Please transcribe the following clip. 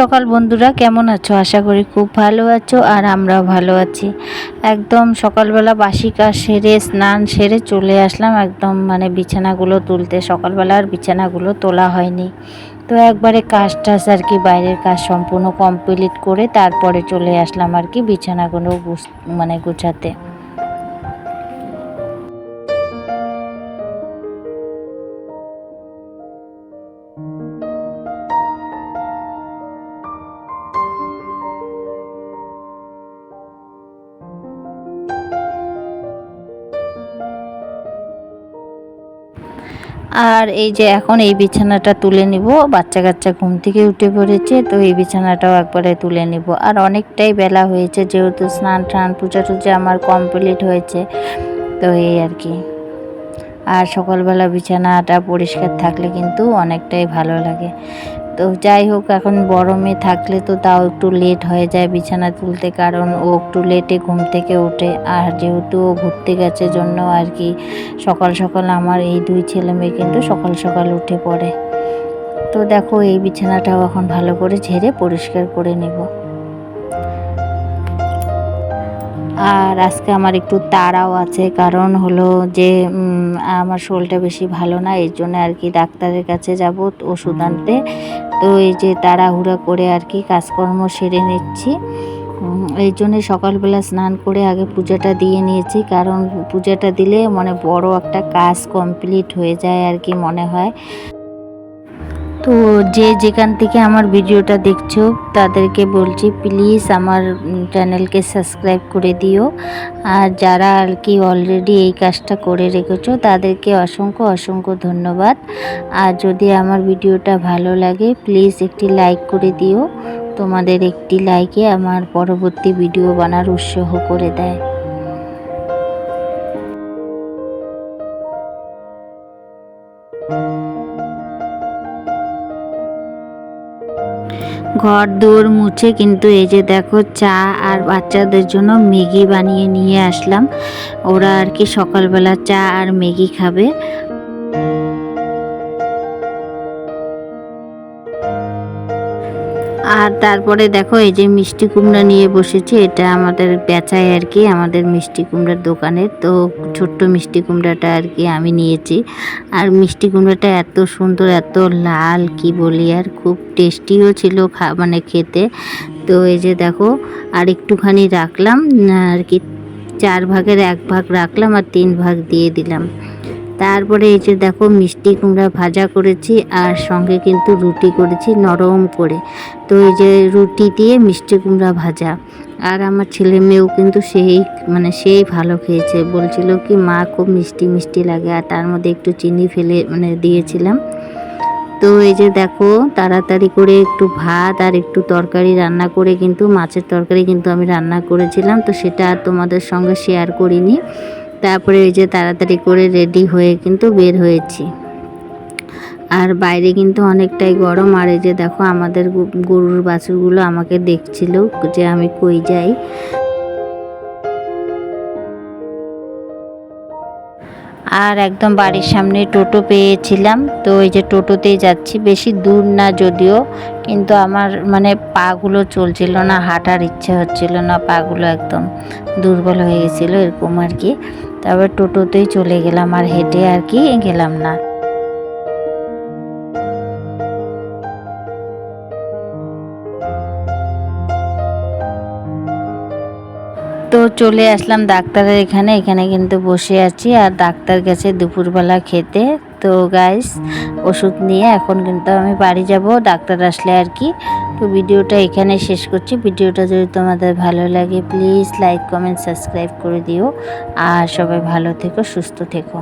সকাল বন্ধুরা, কেমন আছো? আশা করি খুব ভালো আছো আর আমরাও ভালো আছি। একদম সকালবেলা বাসি কাজ সেরে, স্নান সেরে চলে আসলাম। একদম মানে বিছানাগুলো তুলতে সকালবেলা আর বিছানাগুলো তোলা হয়নি। তো একবারে কাজ টাজ আর কি, বাইরের কাজ সম্পূর্ণ কমপ্লিট করে তারপরে চলে আসলাম আর কি বিছানাগুলো মানে গুছাতে। আর এই যে এখন এই বিছানাটা তুলে নিব। বাচ্চা কাচ্চা ঘুম থেকে উঠে পড়েছে, তো এই বিছানাটাও একবারে তুলে নিব। আর অনেকটাই বেলা হয়েছে, যেহেতু স্নান টান পূজা টুজা আমার কমপ্লিট হয়েছে, তো এই আর কি। আর সকালবেলা বিছানাটা পরিষ্কার থাকলে কিন্তু অনেকটাই ভালো লাগে। তো যাই হোক, এখন বড় মেয়ে থাকলে তো তাও একটু লেট হয়ে যায় বিছানা তুলতে, কারণ ও একটু লেটে ঘুম থেকে ওঠে। আর যেহেতু ও ঘুরতে গেছে জন্য আর কি, সকাল সকাল আমার এই দুই ছেলে মেয়ে কিন্তু সকাল সকাল উঠে পড়ে। তো দেখো, এই বিছানাটাও এখন ভালো করে ঝেড়ে পরিষ্কার করে নেব। আর আজকে আমার একটু তাড়াও আছে কারণ হলো যে আমার শরীরটা বেশি ভালো না এই জন্য আর কি ডাক্তারের কাছে যাব ওষুধ আনতে। তো এই যে তাড়াহুড়া করে আর কি কাজকর্ম সেরে নিচ্ছি। এই জন্য সকালবেলা স্নান করে আগে পূজাটা দিয়ে নিয়েছি কারণ পূজাটা দিলে মানে বড় একটা কাজ কমপ্লিট হয়ে যায় আর কি মনে হয়। তো যে যেখান থেকে আমার ভিডিওটা দেখছ, তাদেরকে বলছি প্লিজ আমার চ্যানেলকে সাবস্ক্রাইব করে দিও। আর যারা আর কি অলরেডি এই কাজটা করে রেখেছো, তাদেরকে অসংখ্য অসংখ্য ধন্যবাদ। আর যদি আমার ভিডিওটা ভালো লাগে প্লিজ একটি লাইক করে দিও। তোমাদের একটি লাইকে আমার পরবর্তী ভিডিও বানার উৎসাহ করে দেয়। ঘর দোর মুছে কিন্তু এই যে দেখো চা আর বাচ্চাদের জন্য ম্যাগি বানিয়ে নিয়ে আসলাম। ওরা আর কি সকালবেলা চা আর ম্যাগি খাবে। আর তারপরে দেখো, এই যে মিষ্টি কুমড়া নিয়ে বসেছি, এটা আমাদের বেচায় আর কি, আমাদের মিষ্টি কুমড়ার দোকানের তো ছোট্ট মিষ্টি কুমড়াটা আর কি আমি নিয়েছি। আর মিষ্টি কুমড়াটা এত সুন্দর, এত লাল, কি বলি আর, খুব টেস্টিও ছিল খা মানে খেতে। তো এই যে দেখো, আর একটুখানি রাখলাম, আর কি, চার ভাগের এক ভাগ রাখলাম আর তিন ভাগ দিয়ে দিলাম। তারপরে এই যে দেখো, মিষ্টি কুমড়া ভাজা করেছি, আর সঙ্গে কিন্তু রুটি করেছি, নরম করে। তো এই যে রুটি দিয়ে মিষ্টি কুমড়া ভাজা। আর আমার ছেলে মেয়েও কিন্তু সেই মানে সেই ভালো খেয়েছে। বলছিল কি, মা, খুব মিষ্টি মিষ্টি লাগে। আর তার মধ্যে একটু চিনি ফেলে মানে দিয়েছিলাম। তো এই যে দেখো, তাড়াতাড়ি করে একটু ভাত আর একটু তরকারি রান্না করে কিন্তু, মাছের তরকারি কিন্তু আমি রান্না করেছিলাম। তো সেটা আর তোমাদের সঙ্গে শেয়ার করিনি। তারপরে এই যে তাড়াতাড়ি করে রেডি হয়ে কিন্তু বের হয়েছি। আর বাইরে কিন্তু অনেকটাই গরম। আর এই যে দেখো, আমাদের গরুর বাছুরগুলো আমাকে দেখছিল যে আমি কই যাই। আর একদম বাড়ির সামনে টোটো পেয়েছিলাম। তো ওই যে টোটোতেই যাচ্ছি। বেশি দূর না যদিও, কিন্তু আমার মানে পাগুলো চলছিল না, হাঁটার ইচ্ছা হচ্ছিল না, পাগুলো একদম দুর্বল হয়ে গেছিল, এরকম আর কি। তারপর টোটোতেই চলে গেলাম আর হেঁটে আর কি গেলাম না। চলে আসলাম ডাক্তারের এখানে এখানে কিন্তু বসে আছি আর ডাক্তার গেছে দুপুরবেলা খেতে। তো গাইস ওষুধ নিয়ে এখন কিন্তু আমি বাড়ি যাব, ডাক্তার আসলে আর কি। তো ভিডিওটা এখানে শেষ করছি। ভিডিওটা যদি তোমাদের ভালো লাগে প্লিজ লাইক কমেন্ট সাবস্ক্রাইব করে দিও। আর সবাই ভালো থেকো, সুস্থ থেকো।